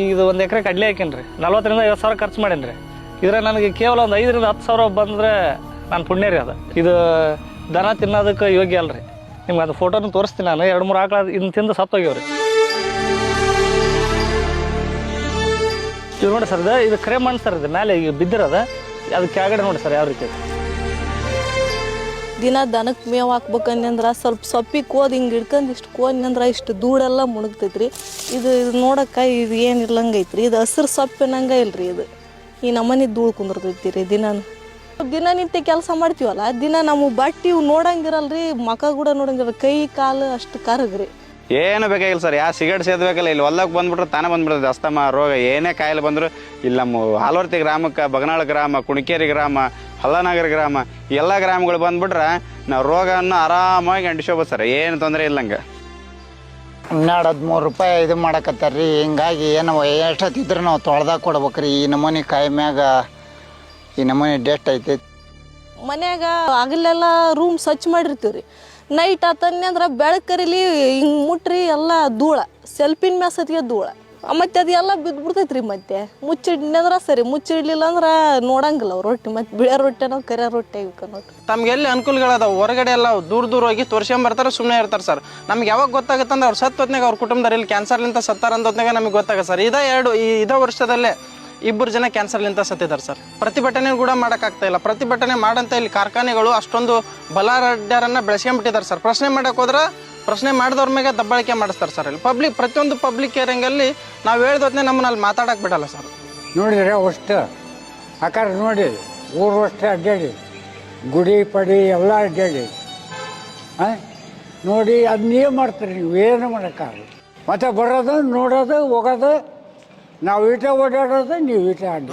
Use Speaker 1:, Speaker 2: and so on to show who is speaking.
Speaker 1: ಇದು ಒಂದು ಎಕರೆ ಕಡಲೆ ಹಾಕೇನ್ರಿ. ನಲ್ವತ್ತರಿಂದ ಐವತ್ತು ಸಾವಿರ ಖರ್ಚು ಮಾಡೇನ್ರಿ. ಇದ್ರೆ ನನಗೆ ಕೇವಲ ಒಂದು ಐದರಿಂದ ಹತ್ತು ಸಾವಿರ ಬಂದ್ರೆ ನಾನು ಪುಣ್ಯ ರೀ ಅದು. ಇದು ದನ ತಿನ್ನೋದಕ್ಕೆ ಯೋಗ್ಯ ಅಲ್ರಿ. ನಿಮ್ಗೆ ಅದು ಫೋಟೋನು ತೋರಿಸ್ತೀನಿ ನಾನು. ಎರಡು ಮೂರು ಆಕಳ ಇದನ್ನ ತಿಂದು ಸತ್ತೋಗ್ಯವ್ರಿ ಇದು ನೋಡಿ ಸರ್, ಇದು ಇದು ಮಾಡಿ ಸರ್, ಇದು ಮೇಲೆ ಈಗ ಬಿದ್ದಿರೋದು. ಅದು ಕೆಳಗಡೆ ನೋಡಿ ಸರ್, ಯಾವ ರೀತಿ.
Speaker 2: ದಿನ ದನಕ್ಕೆ ಮೇವು ಹಾಕ್ಬೇಕಂದ್ರೆ ಸ್ವಲ್ಪ ಸೊಪ್ಪಿಗೆ ಕೋದ್ ಹಿಂಗೆ ಹಿಡ್ಕೊಂಡು ಇಷ್ಟು ಕೋದ್ನಂದ್ರೆ ಇಷ್ಟು ಧೂಳೆಲ್ಲ ಮುಣಗ್ತೈತ್ರಿ. ಇದು ಇದು ನೋಡಕ್ಕೆ ಇದು ಏನು ಇರ್ಲಂಗೈತ್ರಿ. ಇದು ಹಸಿರು ಸೊಪ್ಪಿನಂಗೆ ರೀ ಇದು. ಈ ನಮ್ಮನೆ ಧೂಳು ಕುಂದಿರ್ತೈತಿ ರೀ ದಿನ ದಿನನಿತ್ಯ ಕೆಲಸ ಮಾಡ್ತೀವಲ್ಲ, ದಿನ ನಮ್ಮ ಬಟ್ಟೆ ಇವು ನೋಡಂಗಿರಲ್ರಿ, ಮಕ ಕೂಡ ನೋಡಂಗಿರಲ್ಲ ಕೈ ಕಾಲು ಅಷ್ಟು ಕರಗ್ರಿ.
Speaker 3: ಏನು ಬೇಕಾಗಿಲ್ಲ ಸರ್ ಯಾವ ಸಿಗರೇಟ್ ಸೇದಬೇಕಲ್ಲ ಇಲ್ಲಿ ಹೊಲಕ್ಕೆ ಬಂದ್ಬಿಟ್ರೆ ತಾನೇ ಬಂದ್ಬಿಡ್ತದೆ ಅಸ್ತಮ, ರೋಗ, ಏನೇ ಕಾಯಿಲೆ ಬಂದರೂ, ಇಲ್ಲಿ ನಮ್ಮ ಹಾಲ್ವರ್ತಿ ಗ್ರಾಮಕ್ಕೆ, ಬಗನಾಳ ಗ್ರಾಮ, ಕುಣಿಕೇರಿ ಗ್ರಾಮ ಹಲ್ಲನಗರ ಗ್ರಾಮ. ಈ ಎಲ್ಲ ಗ್ರಾಮಗಳು ಬಂದ್ಬಿಟ್ರೆ ನಾವು ರೋಗವನ್ನು ಆರಾಮಾಗಿ ಅಂಟಿಸ್ಕೋಬೋದು ಸರ್. ಏನು ತೊಂದರೆ ಇಲ್ಲಂಗೆ
Speaker 4: ಹನ್ನೆರಡು ಹದಿಮೂರು ರೂಪಾಯಿ ಇದು ಮಾಡಕತ್ತಾರ ರೀ ಹಿಂಗಾಗಿ ಏನು ಎಷ್ಟೊತ್ತಿದ್ರೆ ನಾವು ತೊಳ್ದಾಗ ಕೊಡ್ಬೇಕ್ರಿ. ಈ ನಮೂನಿ ಕಾಯಿ ಮ್ಯಾಗ ಈ ನಮೂನಿ ಡೆಸ್ಟ್ ಐತೆ.
Speaker 2: ಮನೆಯಾಗ ಆಗಲೆಲ್ಲ ರೂಮ್ ಸ್ವಚ್ಛ ಮಾಡಿರ್ತೀವಿ ರೀ ನೈಟ್ ಆತನ್ಯಂದ್ರೆ ಬೆಳಕರಿಲಿ ಹಿಂಗೆ ಮುಟ್ರಿ ಎಲ್ಲ ಧೂಳ. ಸೆಲ್ಫಿನ ಮ್ಯಾಸತ್ಗೆ ಧೂಳ. ಮತ್ತೆ ಅದು ಎಲ್ಲ ಬಿದ್ದುಬಿಡ್ತೈತೆ ರೀ ಮತ್ತೆ. ಮುಚ್ಚಿಡ್ನಂದ್ರೆ ಸರಿ ಮುಚ್ಚಿಡ್ಲಿಲ್ಲ ಅಂದ್ರೆ ನೋಡಂಗಿಲ್ಲ ರೊಟ್ಟಿ. ಮತ್ತೆ ರೊಟ್ಟಿ ನಾವು ಕರ್ಯ ರೊಟ್ಟಿ ಆಗ್ಬೇಕು ನೋಡಿ
Speaker 5: ತಮ್ಗೆ ಎಲ್ಲಿ ಅನುಕೂಲಗಳದಾವ? ಹೊರಗಡೆ ಎಲ್ಲ ದೂರ ದೂರ ಹೋಗಿ ತೋರ್ಸ್ಕೊಂಬರ್ತಾರೆ ಸುಮ್ಮನೆ ಇರ್ತಾರೆ ಸರ್. ನಮ್ಗೆ ಯಾವಾಗ ಗೊತ್ತಾಗುತ್ತೆ ಅಂದ್ರೆ ಅವ್ರು ಸತ್ ಹೊತ್ನಾಗ ಅವ್ರ ಕುಟುಂಬದಲ್ಲಿ ಕ್ಯಾನ್ಸರ್ಲಿಂತ ಸತ್ತಾರ ಅಂತ ಹೊತ್ನಾಗ ನಮಗೆ ಗೊತ್ತಾಗ ಸರ್. ಇದೇ ಎರಡು, ಈ ಇದೇ ವರ್ಷದಲ್ಲೇ ಇಬ್ಬರು ಜನ ಕ್ಯಾನ್ಸರ್ಲಿಂತ ಸತ್ತಿದ್ದಾರೆ ಸರ್. ಪ್ರತಿಭಟನೆ ಕೂಡ ಮಾಡೋಕ್ಕಾಗ್ತಾ ಇಲ್ಲ. ಪ್ರತಿಭಟನೆ ಮಾಡಂತ ಇಲ್ಲಿ ಕಾರ್ಖಾನೆಗಳು ಅಷ್ಟೊಂದು ಬಲಾಢ್ಯರನ್ನ ಬೆಳೆಸ್ಕೊಂಡ್ಬಿಟ್ಟಿದ್ದಾರೆ ಸರ್. ಪ್ರಶ್ನೆ ಮಾಡಕ್ಕೆ ಹೋದ್ರೆ ಪ್ರಶ್ನೆ ಮಾಡಿದವ್ರ ಮೇಲೆ ದಬ್ಬಾಳಿಕೆ ಮಾಡಿಸ್ತಾರೆ ಸರ್ ಇಲ್ಲಿ. ಪಬ್ಲಿಕ್ ಪ್ರತಿಯೊಂದು ಪಬ್ಲಿಕ್ ಏರಿಂಗಲ್ಲಿ ನಾವು ಹೇಳ್ದೊತ್ನೇ ನಮ್ಮನ್ನ ಅಲ್ಲಿ ಮಾತಾಡಕ್ಕೆ ಬಿಡಲ್ಲ ಸರ್.
Speaker 6: ನೋಡಿದ್ರೆ ಅಷ್ಟು. ಆಕಾರ ನೋಡಿ, ಊರು ಅಷ್ಟೇ ಅಡ್ಡಾಡಿ. ಗುಡಿ ಪಡಿ ಎಲ್ಲ ಅಡ್ಡಾಡಿ. ಹಾಂ ನೋಡಿ ಅದನ್ನೇ ಮಾಡ್ತೀರಿ, ನೀವು ಏನು ಮಾಡೋಕ್ಕಾಗಲ್ಲ. ಮತ್ತೆ ಬರೋದು, ನೋಡೋದು, ಹೋಗೋದು ನಾವು ಈಟೆ ಓಡಾಡೋದು ನೀವು ಈಟೆ ಅಡ್ಡ